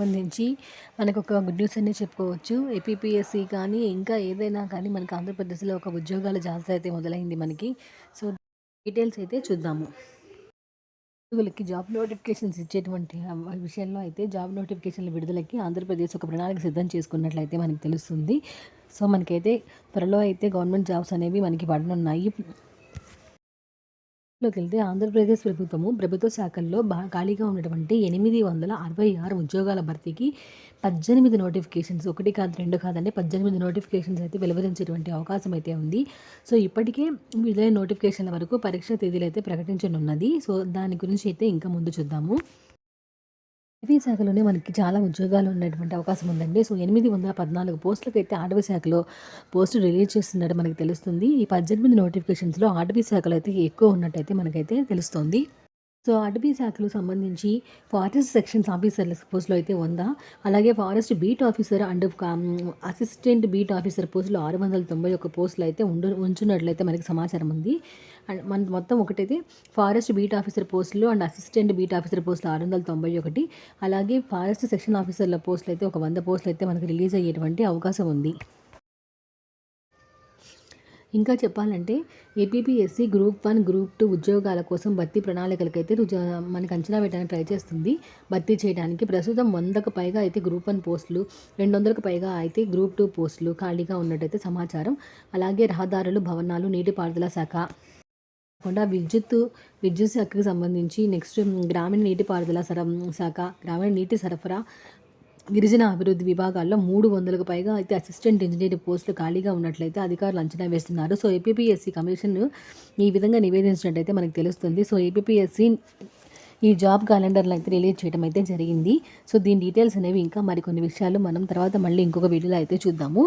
సంబంధించి మనకు ఒక గుడ్ న్యూస్ అనే చెప్పుకోవచ్చు. ఏపీపీఎస్సీ కానీ ఇంకా ఏదైనా కానీ మనకి ఆంధ్రప్రదేశ్లో ఒక ఉద్యోగాల జాబితా అయితే మొదలైంది మనకి. సో డీటెయిల్స్ అయితే చూద్దాము. ఉద్యోగులకి జాబ్ నోటిఫికేషన్స్ ఇచ్చేటువంటి విషయంలో అయితే జాబ్ నోటిఫికేషన్ల విడుదలకి ఆంధ్రప్రదేశ్ ఒక ప్రణాళిక సిద్ధం చేసుకున్నట్లయితే మనకి తెలుస్తుంది. సో మనకైతే త్వరలో అయితే గవర్నమెంట్ జాబ్స్ అనేవి మనకి పడనున్నాయి. లోకి వెళ్తే ఆంధ్రప్రదేశ్ ప్రభుత్వము ప్రభుత్వ శాఖల్లో బా ఖాళీగా ఉన్నటువంటి ఎనిమిది వందల అరవై ఆరు ఉద్యోగాల భర్తీకి పద్దెనిమిది నోటిఫికేషన్స్ ఒకటి కాదు రెండు కాదండి పద్దెనిమిది నోటిఫికేషన్స్ అయితే వెలువరించేటువంటి అవకాశం అయితే ఉంది. సో ఇప్పటికే విడుదల నోటిఫికేషన్ల వరకు పరీక్ష తేదీలు అయితే ప్రకటించనున్నది. సో దాని గురించి అయితే ఇంకా ముందు చూద్దాము. శాఖలోనే మనకి చాలా ఉద్యోగాలు ఉన్నటువంటి అవకాశం ఉందండి. సో ఎనిమిది వందల పద్నాలుగు పోస్టులకు అయితే అటవీ శాఖలో పోస్టు రిలీజ్ చేస్తున్నట్టు మనకి తెలుస్తుంది. ఈ పద్దెనిమిది నోటిఫికేషన్స్లో అటవీ శాఖలో అయితే ఎక్కువ ఉన్నట్టయితే మనకైతే తెలుస్తుంది. సో అటవీ శాఖకు సంబంధించి ఫారెస్ట్ సెక్షన్స్ ఆఫీసర్ల పోస్టులో అయితే ఉందా? అలాగే forest beat officer and assistant beat officer పోస్టులో ఆరు వందల తొంభై ఒక పోస్టులు అయితే ఉండు ఉంచున్నట్లయితే మనకి సమాచారం ఉంది. అండ్ మన మొత్తం ఒకటైతే ఫారెస్ట్ బీట్ ఆఫీసర్ పోస్టులు అండ్ అసిస్టెంట్ బీట్ ఆఫీసర్ పోస్టులు ఆరు వందల తొంభై ఒకటి. అలాగే ఫారెస్ట్ సెక్షన్ ఆఫీసర్ల పోస్టులు అయితే ఒక వంద పోస్టులు అయితే మనకి రిలీజ్ అయ్యేటువంటి అవకాశం ఉంది. ఇంకా చెప్పాలంటే APPSC group one group two ఉద్యోగాల కోసం భర్తీ ప్రణాళికలకైతే రుజ- మనకి అంచనా వేయడానికి ట్రై చేస్తుంది. భర్తీ చేయడానికి ప్రస్తుతం వందకు పైగా అయితే గ్రూప్ వన్ పోస్టులు రెండు వందలకు పైగా అయితే గ్రూప్ టూ పోస్టులు ఖాళీగా ఉన్నట్టయితే సమాచారం. అలాగే రహదారులు భవనాలు నీటిపారుదల శాఖ. కాకుండా విద్యుత్ విద్యుత్ శాఖకు సంబంధించి నెక్స్ట్ గ్రామీణ నీటిపారుదల సర శాఖ గ్రామీణ నీటి సరఫరా గిరిజన అభివృద్ధి విభాగాల్లో మూడు వందలకు పైగా అయితే అసిస్టెంట్ ఇంజనీర్ పోస్టులు ఖాళీగా ఉన్నట్లయితే అధికారులు అంచనా వేస్తున్నారు. సో ఏపీఎస్సీ కమిషన్ ఈ విధంగా నివేదించినట్టయితే మనకు తెలుస్తుంది. సో ఏపీపీఎస్సీ ఈ జాబ్ క్యాలెండర్లు అయితే రిలీజ్ చేయడం అయితే జరిగింది. సో దీని డీటెయిల్స్ అనేవి ఇంకా మరికొన్ని విషయాలు మనం తర్వాత మళ్ళీ ఇంకొక వీడియోలో అయితే చూద్దాము.